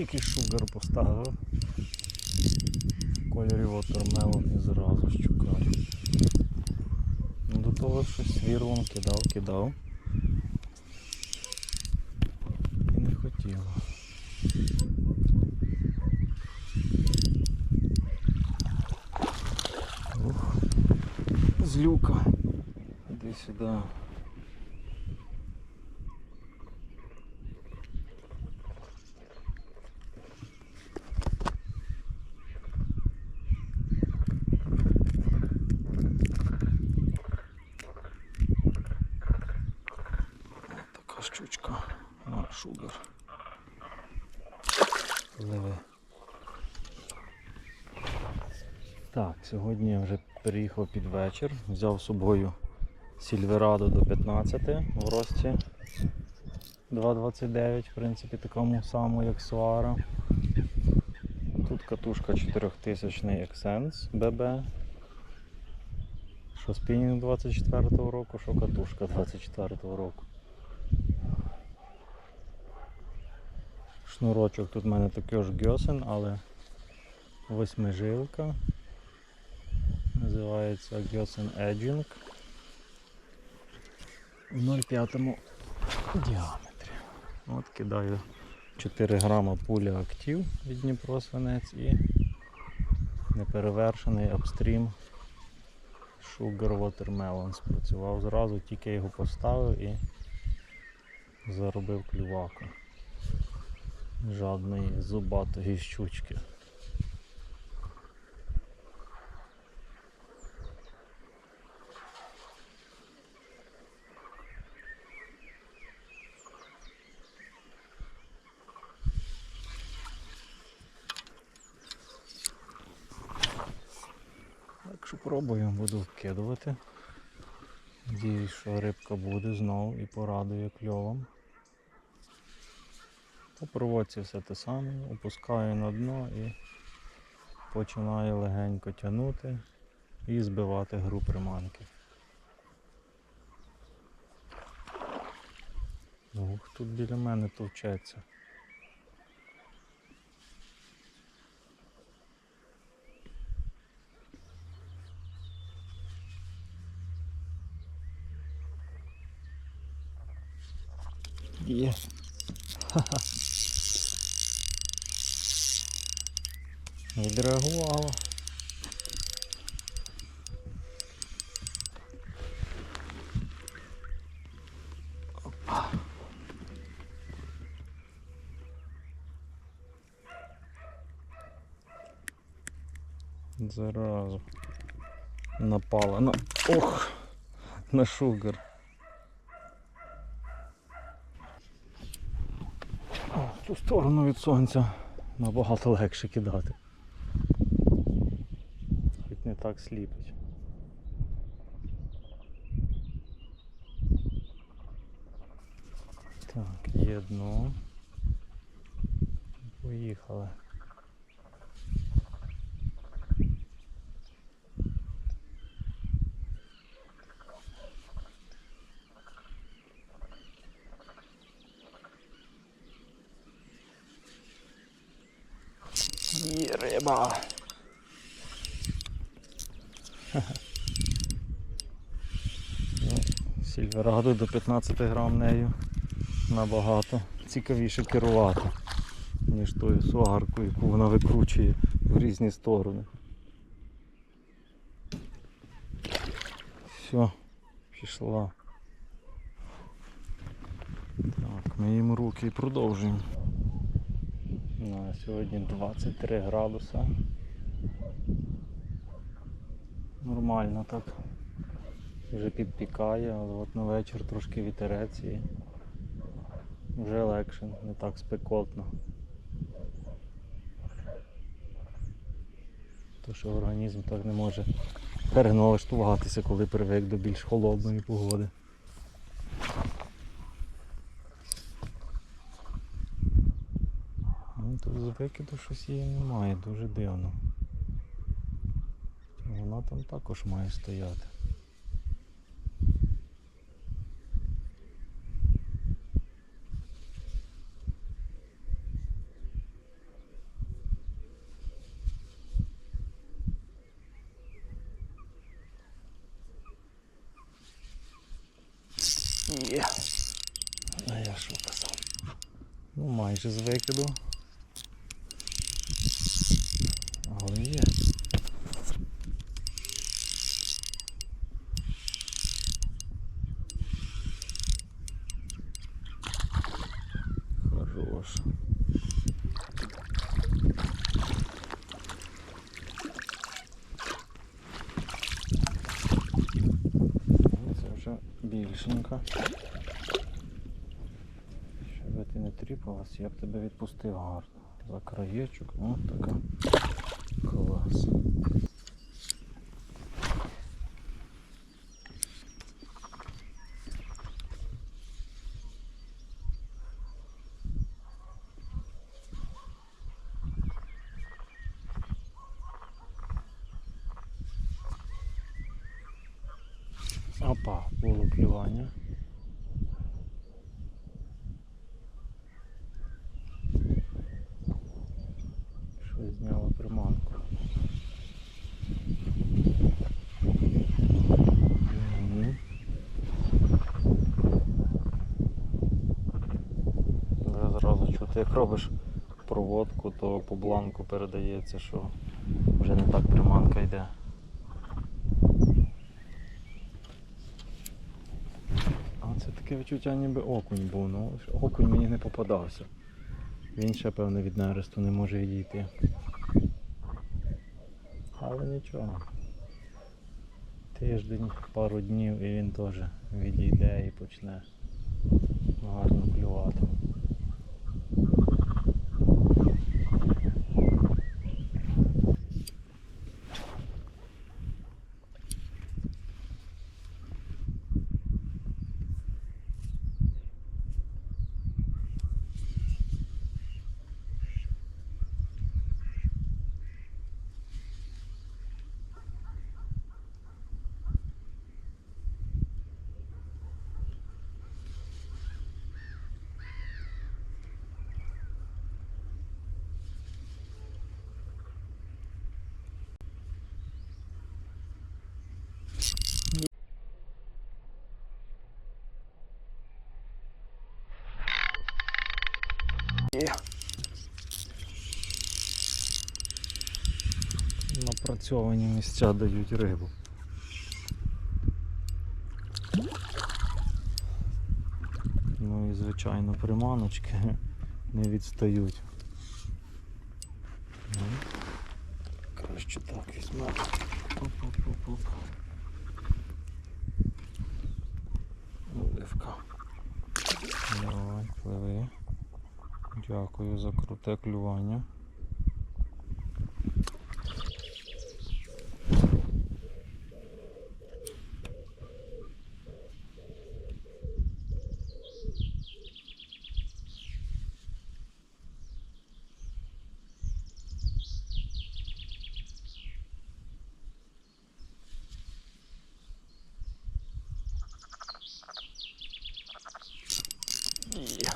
Тільки шугар поставив. Кольорі watermelon і зразу щукаю. Ну, До того щось свірлом кидав, кидав. І не хотіло. Ух, злюка. Іди сюди. Така щучка на шугар. Пливе. Так, сьогодні я вже приїхав під вечір, взяв з собою Сільверадо до 15 в рості 2,29, в принципі, такому самому, як Суара. Тут катушка 4000 Excense BB. Що спінінг 24-го року, що катушка 24-го року. Шнурочок тут в мене також Гьосен, але восьмижилка. Називається Gyosen Edging в 0,5 діаметрі. От кидаю 4 грама пуля актив від Дніпро свинець і неперевершений апстрім Sugar Watermelon спрацював зразу, тільки його поставив і заробив клюваку жадної зубатої щучки. Так що пробую, буду вкидувати. Надіюсь, що рибка буде знову і порадує кльовом. По проводці все те саме, опускаю на дно і починаю легенько тягнути і збивати гру приманки. Ух, тут біля мене товчеться. Є. Відреагувала. Опа. Заразу. Напала на. Ох! На шугар. Ту сторону від сонця набагато легше кидати. Хоч не так сліпить. Так, є дно. Поїхали. Є риба. Ну, Сільвераду до 15 грам нею набагато цікавіше керувати, ніж тою сугаркою, яку вона викручує в різні сторони. Все, пішла. Так, миємо руки і продовжуємо. На сьогодні 23 градуса. Нормально так. Вже підпікає, але от на вечір трошки вітерець і вже легше, не так спекотно. То що організм так не може переналаштуватися, коли привик до більш холодної погоди. Ну, тут з викиду щось її немає, дуже дивно. Вона там також має стояти. Є. А я що казав? Ну майже з викиду. Але є. Хорош. Ну, Це вже більшенька. Щоб ти не тріпалась, я б тебе гарно. За краєчок, о, така. Клас. Опа, було клювання. Щось зняло приманку. Мгм. Я зразу чути, як робиш проводку, то по бланку передається, що вже не так приманка йде. А це таке відчуття ніби окунь був, ну окунь мені не попадався. Він ще певно від нересту не може відійти. Але нічого. Тиждень, пару днів і він теж відійде і почне гарно клювати. Є. Напрацьовані місця дають рибу. Ну і звичайно приманочки не відстають. Краще так візьмемо. Оп-оп-оп-оп. Оливка. Давай, пливи. Дякую за круте клювання. Є.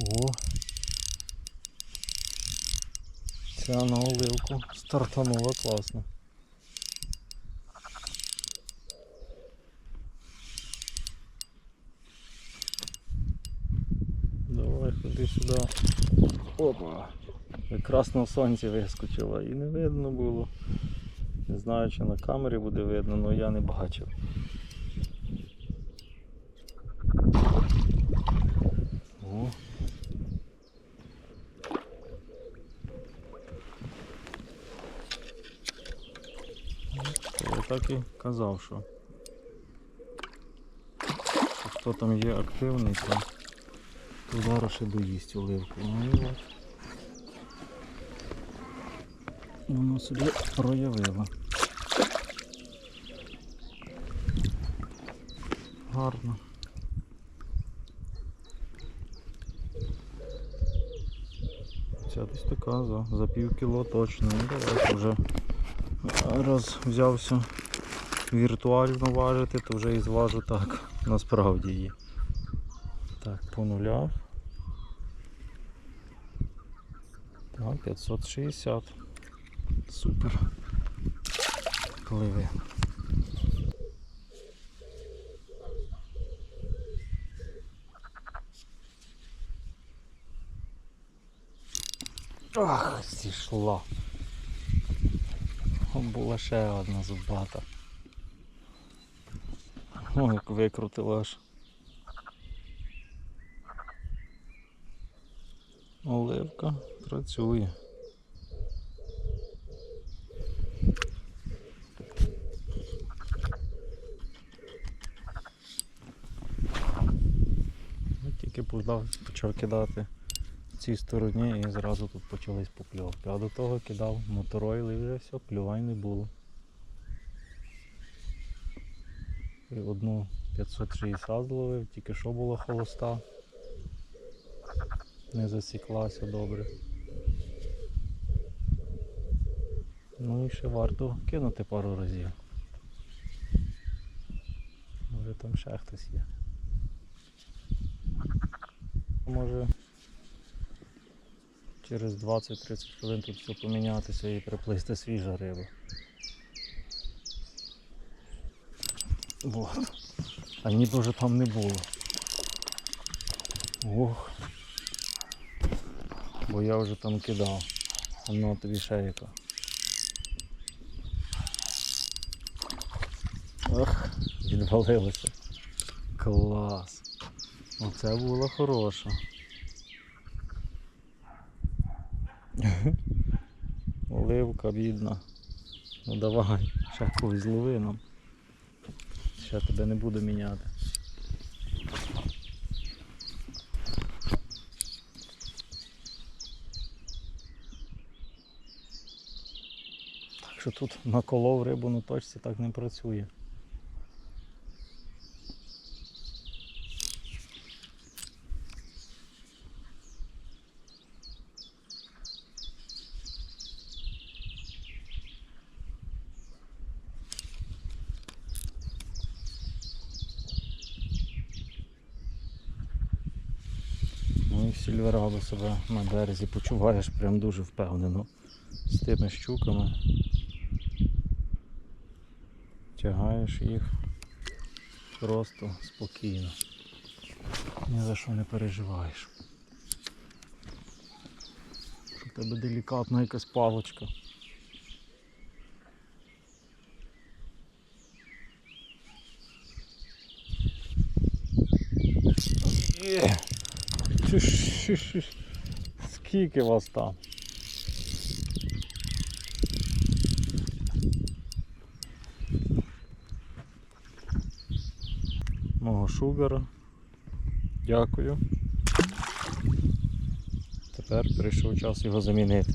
О. Ця на оливку стартанула класно. Давай ходи сюди. Опа. Якраз на сонці вискочила і не видно було. Не знаю, чи на камері буде видно, але я не бачив. О. так і казав, що хто там є активний, то, зараз ще доїсть оливку. Ну. Воно собі проявило. Гарно. Ця десь така за, за пів кіло точно. Ну давайте вже раз взявся віртуально важити, то вже і зважу так, насправді її. Так, понуляв. Так, 560. Супер. Кливи. Ах, зійшла. Була ще одна зубата. О, як викрутила аж. Оливка працює. Ну, Тільки почав, кидати цій стороні і зразу тут почались покльовки. А до того кидав моторойл і вже все, клювань не було. І одну 560 зловив, тільки що була холоста. Не засіклася добре. Ну і ще варто кинути пару разів. Може там ще хтось є. Може через 20-30 хвилин тут все помінятися і приплисти свіжа риба. Вот. А ніби вже там не було. Ох. Бо я вже там кидав. Воно тобі ще яка. Ох, відвалилося. Клас. Оце була хороша. Оливка бідна. Ну давай, ще когось злови нам. Ще тебе не буду міняти. Так що тут наколов рибу на точці так не працює. Сільверадо себе на березі почуваєш прям дуже впевнено з тими щуками. Тягаєш їх просто спокійно. Ні за що не переживаєш. У тебе делікатна якась палочка. Є. Чи ж- ж- ж- Скільки вас там? Мого шубера! Дякую. Тепер прийшов час його замінити.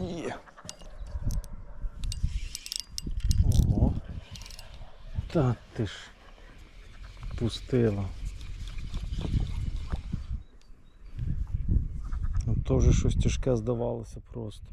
Є. Ого. Та ти ж пустила. Ну, щось тяжке здавалося просто.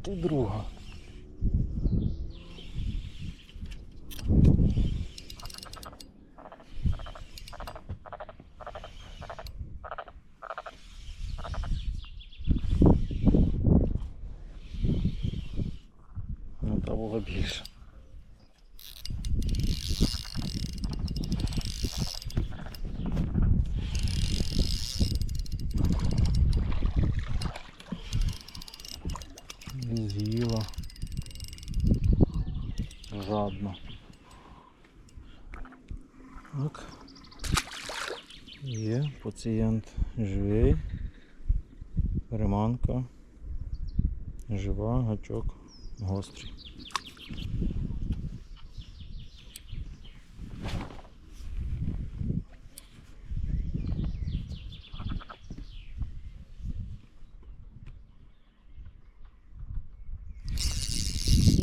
От і друга. Ну, було більше. Пацієнт живий. Приманка. Жива, гачок гострий.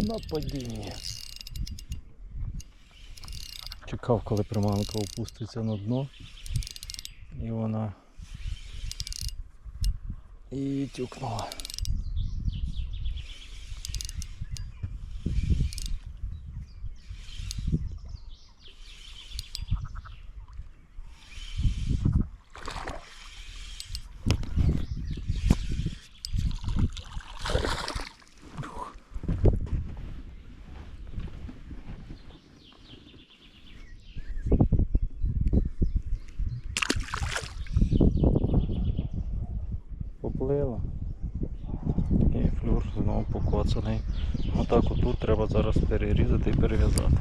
На падіння. Чекав, коли приманка опуститься на дно. І вона і тюкнула. Поплила. І флюр знову покоцаний. Отак отут треба зараз перерізати і перев'язати.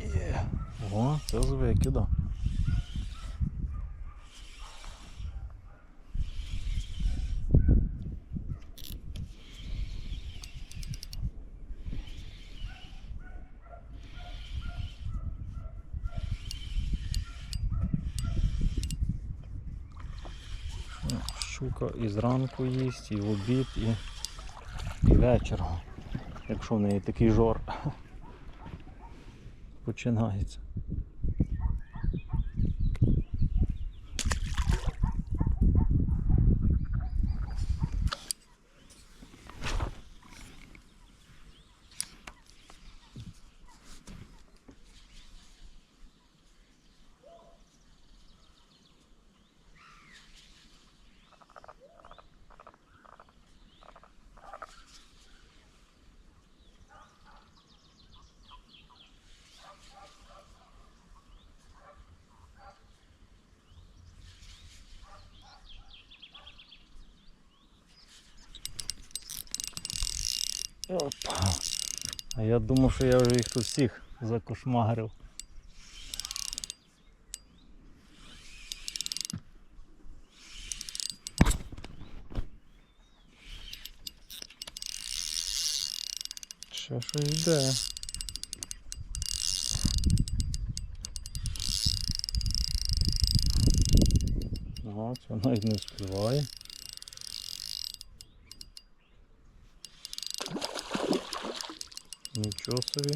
Є. О, це з викида. Щука і зранку їсть, і в обід, і, і вечором. Якщо в неї такий жор починається. Опа. А я думав, що я вже їх тут всіх закошмарив. Що йде. Ага, це навіть не співає. Нічого собі.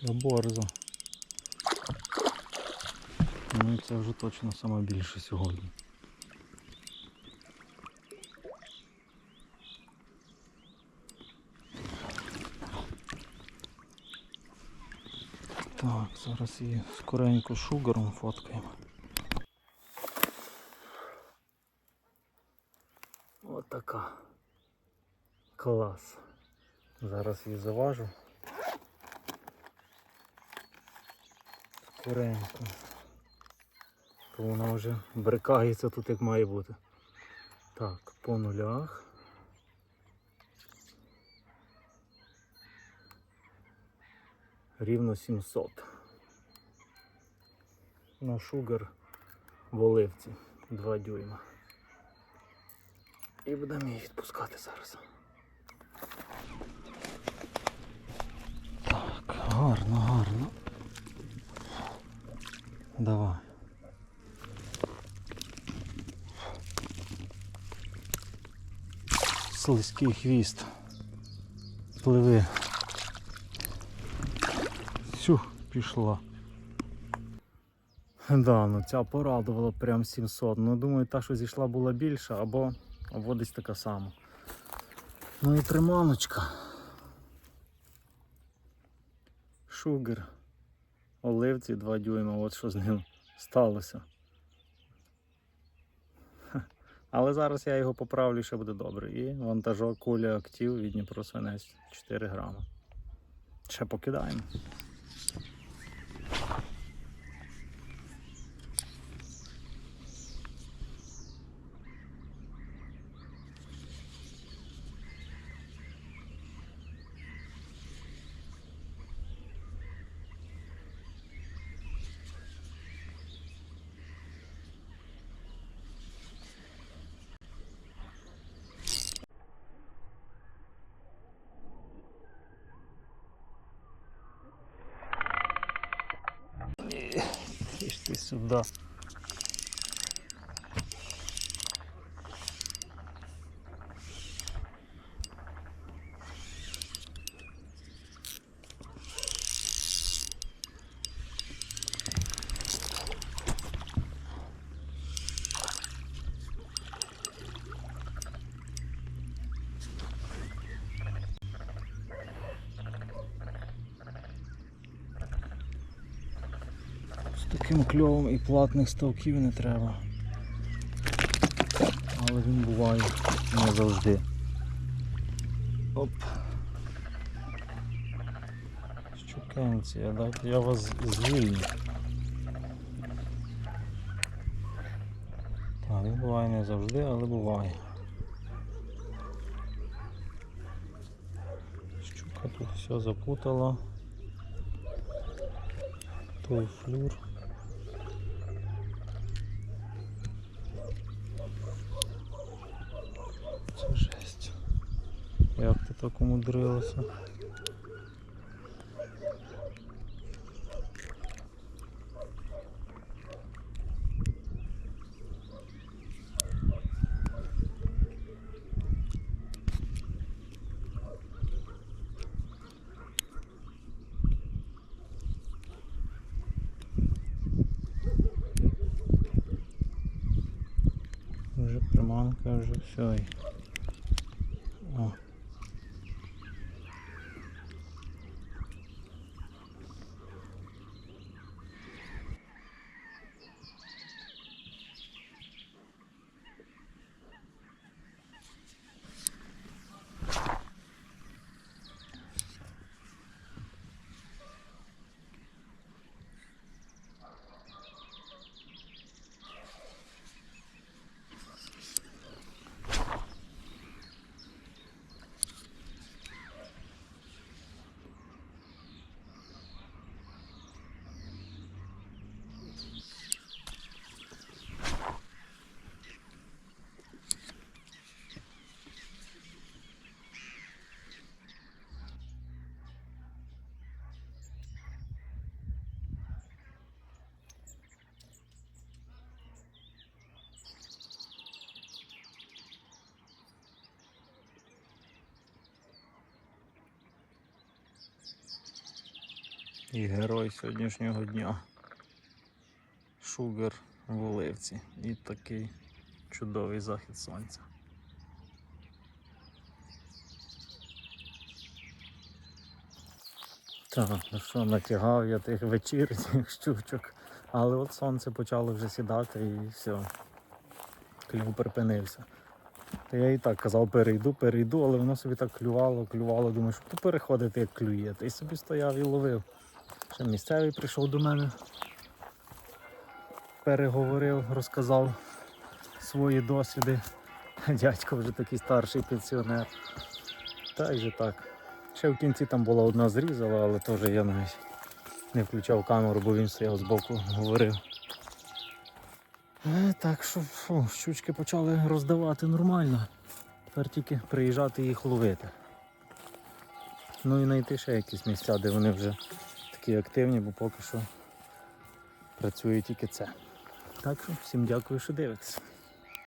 Це борзо. Ну і це вже точно саме більше сьогодні. Так, зараз її скоренько шугаром фоткаємо. От така. Клас. Зараз її заважу. Скоренько. То вона вже брикається тут як має бути. Так, по нулях. Рівно 700. На шугар в оливці 2 дюйма. І будемо її відпускати зараз. Так, гарно, гарно. Давай. Слизький хвіст. Пливи. Сю, пішла. Да, ну ця порадувала прям 700. Ну думаю, та, що зійшла була більша, або, або така сама. Ну і приманочка. Шугер. Оливці 2 дюйма, от що з ним сталося. Але зараз я його поправлю, ще буде добре. І вантажок куля актив від Дніпро свинець 4 грама. Ще покидаємо. Ти таким кльовом і платних ставків не треба. Але він буває не завжди. Оп. Щукенці, дайте я вас звільню. Так, він буває не завжди, але буває. Щука тут все запутала. Той флюр. Так умудрилася? Вже приманка, вже все. І герой сьогоднішнього дня. Шугар в Оливці. І такий чудовий захід сонця. Так, ну що, натягав я тих вечірніх щучок, але от сонце почало вже сідати і все. Клюв припинився. Та я і так казав, перейду, перейду, але воно собі так клювало, клювало, думаю, що переходити як клює. Та собі стояв і ловив. Місцевий прийшов до мене, переговорив, розказав свої досвіди. Дядько вже такий старший пенсіонер. Так же так. Ще в кінці там була одна зрізала, але теж я навіть не включав камеру, бо він стояв збоку, говорив. Е, так що фу, щучки почали роздавати нормально. Тепер тільки приїжджати їх ловити. Ну і знайти ще якісь місця, де вони вже такі активні, бо поки що працює тільки це. Так що всім дякую, що дивитесь.